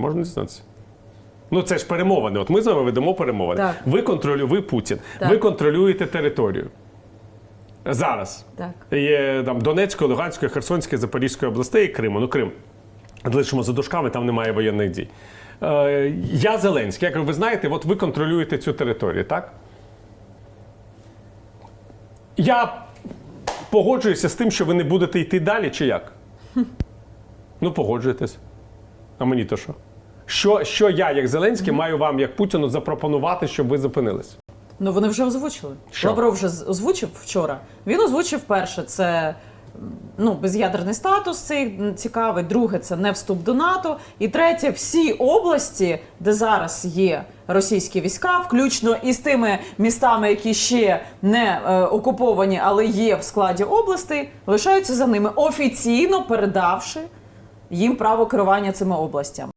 Можна дізнатися. Ну це ж перемовини. От ми з вами ведемо перемовини. Так. Ви контролюєте, ви Путін. Так. Ви контролюєте територію. Зараз. Так. Є там Донецької, Луганської, Херсонської, Запорізької областей і Криму. Ну, Крим. Лишимо за дужками, там немає воєнних дій. Е, я Зеленський. Я кажу, ви знаєте, от ви контролюєте цю територію, так? Я погоджуюся з тим, що ви не будете йти далі, чи як? Ну, погоджуєтесь. А мені то що? Що, що я, як Зеленський, маю вам, як Путіну, запропонувати, щоб ви зупинились? Ну вони вже озвучили. Що? Лавров вже озвучив вчора. Він озвучив перше, це ну, без'ядерний статус цей цікавий. Друге, це не вступ до НАТО. І третє, всі області, де зараз є російські війська, включно із тими містами, які ще не е, окуповані, але є в складі областей, лишаються за ними, офіційно передавши їм право керування цими областями.